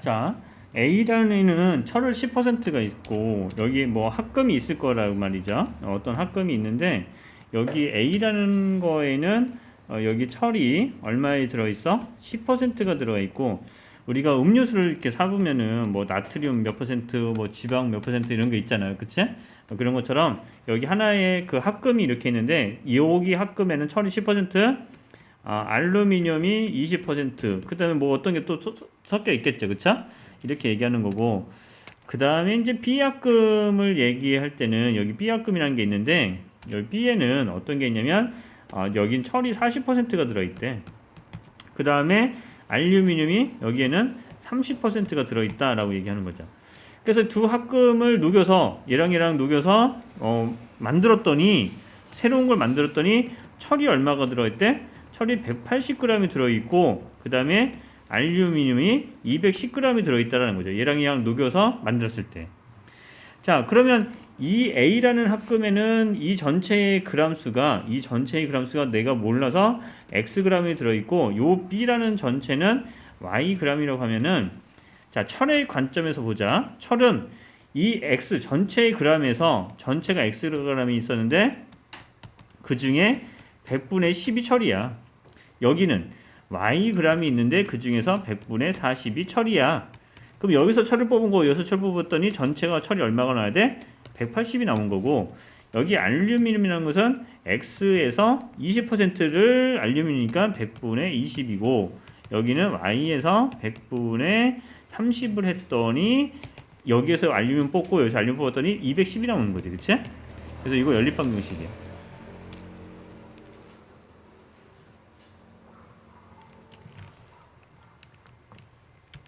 자, A란에는 철을 10%가 있고 여기 뭐 합금이 있을 거라고 말이죠. 어떤 합금이 있는데 여기 A라는 거에는 어, 여기 철이 얼마에 들어 있어? 10%가 들어가 있고 우리가 음료수를 이렇게 사보면은 뭐 나트륨 몇 퍼센트, 뭐 지방 몇 퍼센트 이런 게 있잖아요, 그치? 어, 그런 것처럼 여기 하나의 그 합금이 이렇게 있는데 여기 합금에는 철이 10%, 아, 알루미늄이 20%, 그 다음에 뭐 어떤 게 또 섞여 있겠죠, 그쵸? 이렇게 얘기하는 거고 그 다음에 이제 B합금을 얘기할 때는 여기 B합금이라는 게 있는데 여기 B에는 어떤 게 있냐면 아, 여긴 철이 40%가 들어있대. 그 다음에 알루미늄이 여기에는 30%가 들어있다라고 얘기하는 거죠. 그래서 두 합금을 녹여서 얘랑 얘랑 녹여서 어, 만들었더니 새로운 걸 만들었더니 철이 얼마가 들어있대? 철이 180g이 들어있고 그 다음에 알루미늄이 210g이 들어있다라는 거죠. 얘랑 얘랑 녹여서 만들었을 때. 자, 그러면 이 A라는 합금에는 이 전체의 그람 수가 이 전체의 그람 수가 내가 몰라서 x g이 들어 있고 요 B라는 전체는 y g이라고 하면은 자, 철의 관점에서 보자. 철은 이 x 전체의 g에서 전체가 x g이 있었는데 그 중에 100분의 10이 철이야. 여기는 y g이 있는데 그 중에서 100분의 40이 철이야. 그럼 여기서 철을 뽑은 거 여기서 철 뽑았더니 전체가 철이 얼마가 나와야 돼? 180이 나온 거고 여기 알루미늄이라는 것은 X에서 20%를 알루미늄이니까 100분의 20이고 여기는 Y에서 100분의 30을 했더니 여기에서 알루미늄 뽑고 여기서 알루미늄 뽑았더니 210이 나오는 거지 그치? 그래서 이거 연립방정식이야